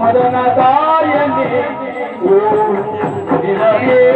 மதனதாயனே